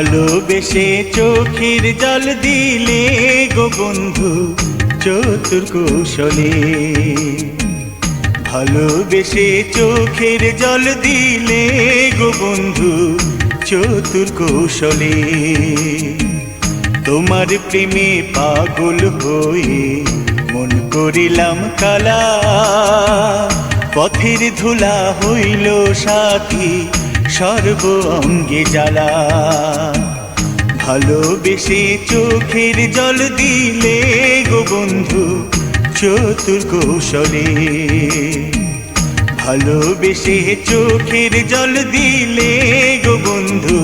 ভালোবেসে চোখের জল দিলে গো বন্ধু চতুর কৌশলে। ভালোবেসে চোখের জল দিলে গো বন্ধু চতুর কৌশলে। তোমার প্রেমে পাগল হয়ে মন করিলাম কালা, পথের ধুলা হইল সাথী সর্ব অঙ্গে জ্বালা। ভালোবেসে চোখের জল দিলে গো বন্ধু চতুর কৌশলে। ভালোবেসে চোখের জল দিলে গো বন্ধু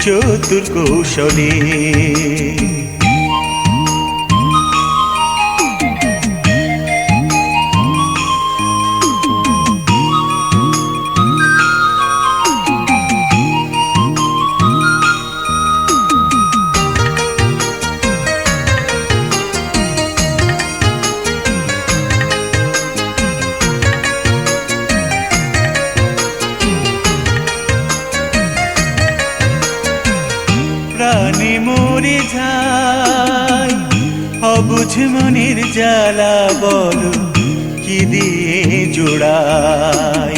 চতুর কৌশলে। প্রাণে মরে যায়, অবুঝ মনের জ্বালা বলো, কি দিয়ে জোড়াই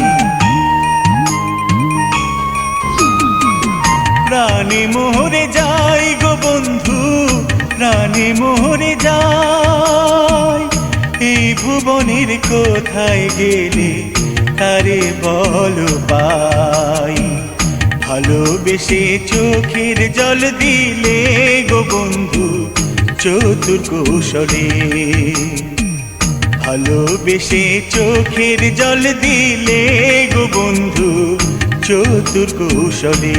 প্রাণে মোহরে যাই গো বন্ধু প্রাণে মোহরে যাই, এই ভুবনের কোথায় গেলে তারে বলো পাই ভালোবেসে চোখের জল দিলে গো বন্ধু চতুর কৌশলে। ভালোবেসে চোখের জল দিলে গো বন্ধু চতুর কৌশলে।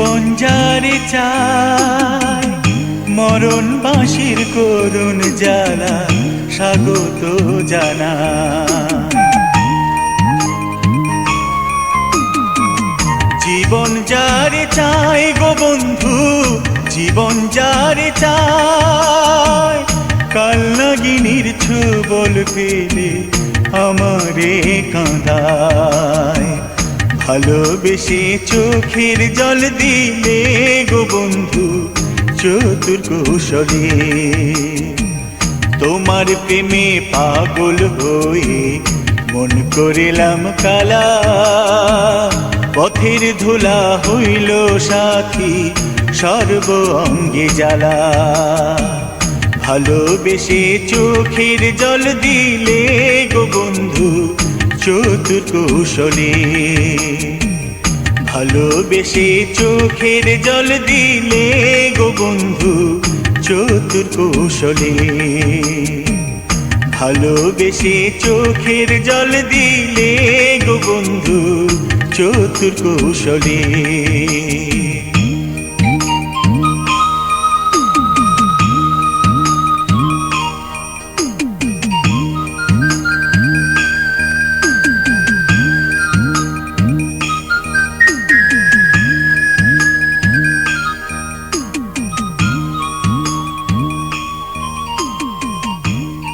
জীবন যারে চায় মরণ বাঁশির করুণ জ্বালা স্বাগত জানা জীবন যারে চায় গো বন্ধু, জীবন যারে চায়, কাল নাগিনীর ছবল পেলে আমারে কাঁদায়। ভালোবেসে চোখের জল দিলে গো বন্ধু চতুর কৌশলে তোমার প্রেমে পাগল হয়ে মন করিলাম কালা। পথের ধুলা হইল সাথী, সর্ব অঙ্গে জ্বালা। ভালোবেসে চোখের জল দিলে গো বন্ধু চতুর ভালোবেসে চোখের জল দিলে গো বন্ধু চতুর ভালোবেসে চোখের জল দিলে গো বন্ধু চতুর